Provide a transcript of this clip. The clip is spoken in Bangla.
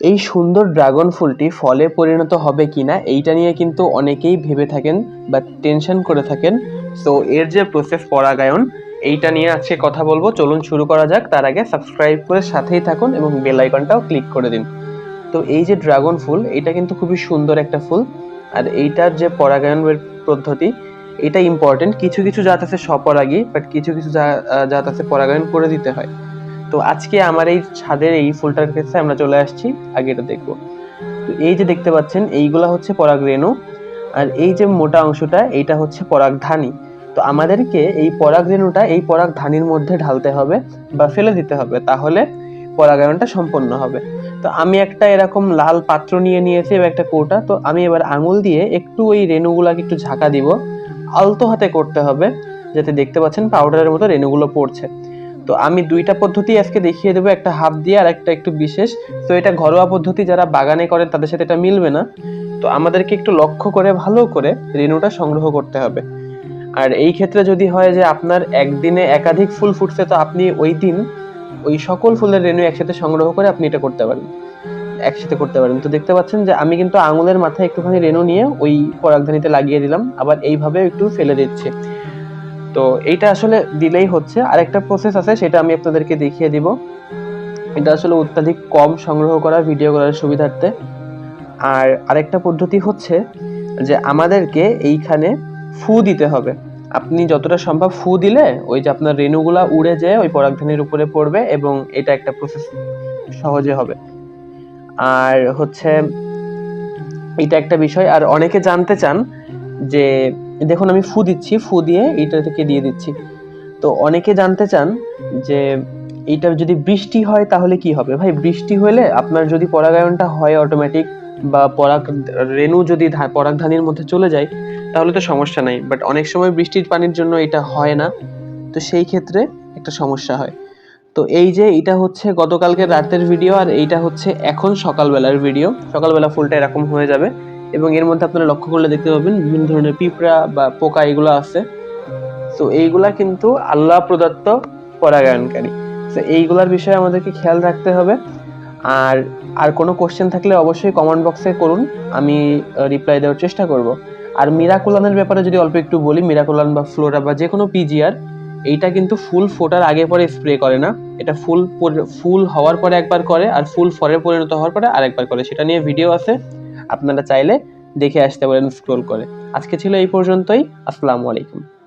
এই সুন্দর ড্রাগন ফুলটি ফলে পরিণত হবে কি না এইটা নিয়ে কিন্তু অনেকেই ভেবে থাকেন বা টেনশন করে থাকেন। তো এর যে প্রসেস পরাগায়ন, এইটা নিয়ে আজকে কথা বলব। চলুন শুরু করা যাক। তার আগে সাবস্ক্রাইব করে সাথেই থাকুন এবং বেল আইকনটাও ক্লিক করে দিন। তো, এই যে ড্রাগন ফুল এটা কিন্তু খুবই সুন্দর একটা ফুল। আর এইটার যে পরাগায়নের পদ্ধতি, এটা ইম্পর্টেন্ট কিছু কিছু জাত আছে স্বপরাগী বাট কিছু কিছু জাত আছে পরাগায়ন করে দিতে হয়। তো আজকে আমার এই ছাদের এই ফুলটার কাছে আমরা চলে আসছি, আগে এটা দেখব। তো এই যে দেখতে পাচ্ছেন, এইগুলা হচ্ছে পরাগ রেণু, আর এই যে মোটা অংশটা, এইটা হচ্ছে পরাগধানী তো আমাদেরকে এই পরাগ রেণুটা এই পরাগধানীর মধ্যে ঢালতে হবে বা ফেলে দিতে হবে, তাহলে পরাগায়নটা সম্পন্ন হবে। তো আমি একটা এরকম লাল পাত্র নিয়ে নিয়েছি এবং একটা কৌটা, তো আমি এবার আঙুল দিয়ে একটু ওই রেণুগুলাকে একটু ঝাঁকা দিব। আলতো হাতে করতে হবে, যাতে দেখতে পাচ্ছেন পাউডারের মতো রেণুগুলো পড়ছে। তো আমি দুইটা পদ্ধতি আজকে দেখিয়ে দেবো, একটা হাফ দিয়ে আর একটা একটু বিশেষ। তো এটা ঘরোয়া পদ্ধতি, যারা বাগানে করেন তাদের সাথে এটা মিলবে না। তো আমাদেরকে একটু লক্ষ্য করে, ভালো করে রেণুটা সংগ্রহ করতে হবে। আর এই ক্ষেত্রে যদি হয় যে আপনার একদিনে একাধিক ফুল ফুটছে, তো আপনি ওই দিন ওই সকল ফুলের রেণু একসাথে সংগ্রহ করে আপনি এটা করতে পারেন। একসাথে করতে পারেন। তো দেখতে পাচ্ছেন যে আমি কিন্তু আঙুলের মাথায় একটুখানি রেণু নিয়ে ওই পরাগধানীতে লাগিয়ে দিলাম, আবার এইভাবে একটু ফেলে দিচ্ছি। তো এইটা আসলে দিলেই হচ্ছে। আরেকটা প্রসেস আছে, সেটা আমি আপনাদেরকে দেখিয়ে দিব। এটা আসলে অত্যাধিক কম সংগ্রহ করা ভিডিও করার সুবিধার্থে। আর আরেকটা পদ্ধতি হচ্ছে যে আমাদেরকে এইখানে ফু দিতে হবে। আপনি যতটা সম্ভব ফু দিলে ওই যে আপনার রেণুগুলা উড়ে যেয়ে ওই পরাগধানীর উপরে পড়বে এবং এটা একটা প্রসেস সহজে হবে। আর হচ্ছে, এটা একটা বিষয়। আর অনেকে জানতে চান যে দেখুন, আমি ফু দিচ্ছি, ফু দিয়ে এইটা থেকে দিয়ে দিচ্ছি। তো অনেকে জানতে চান যে এইটা যদি বৃষ্টি হয় তাহলে কি হবে? ভাই, বৃষ্টি হলে আপনার যদি পরাগায়নটা হয় অটোমেটিক বা পরাগ রেণু যদি পরাগধানীর মধ্যে চলে যায়, তাহলে তো সমস্যা নাই। বাট অনেক সময় বৃষ্টির পানির জন্য এটা হয় না। তো সেই ক্ষেত্রে একটা সমস্যা হয়। তো এই যে এটা হচ্ছে গতকালকে রাতের ভিডিও আর এইটা হচ্ছে এখন সকালবেলার ভিডিও সকালবেলা ফুলটা এরকম হয়ে যাবে। এবং এর মধ্যে আপনারা লক্ষ্য করলে দেখতে পাবেন বিভিন্ন ধরনের পিঁপড়া বা পোকা এগুলো আছে। তো এইগুলা কিন্তু আল্লাহ প্রদত্ত পরাগায়নকারী। তো এইগুলার বিষয়ে আমাদেরকে খেয়াল রাখতে হবে। আর আর কোনো কোশ্চেন থাকলে অবশ্যই কমেন্ট বক্সে করুন, আমি রিপ্লাই দেওয়ার চেষ্টা করব। আর মিরাকুলানের ব্যাপারে যদি অল্প একটু বলি মিরাকুলান বা ফ্লোরা বা যে কোনো পিজিআর এইটা কিন্তু ফুল ফোটার আগে পরে স্প্রে করে না। এটা ফুল ফুল হওয়ার পরে একবার করে, আর ফুল ফলে পরিণত হওয়ার পরে আরেকবার করে। সেটা নিয়ে ভিডিও আছে। আপনারা চাইলে দেখে আসতে পারেন স্ক্রোল করে। আজকে ছিল এই পর্যন্তই আসসালামু আলাইকুম।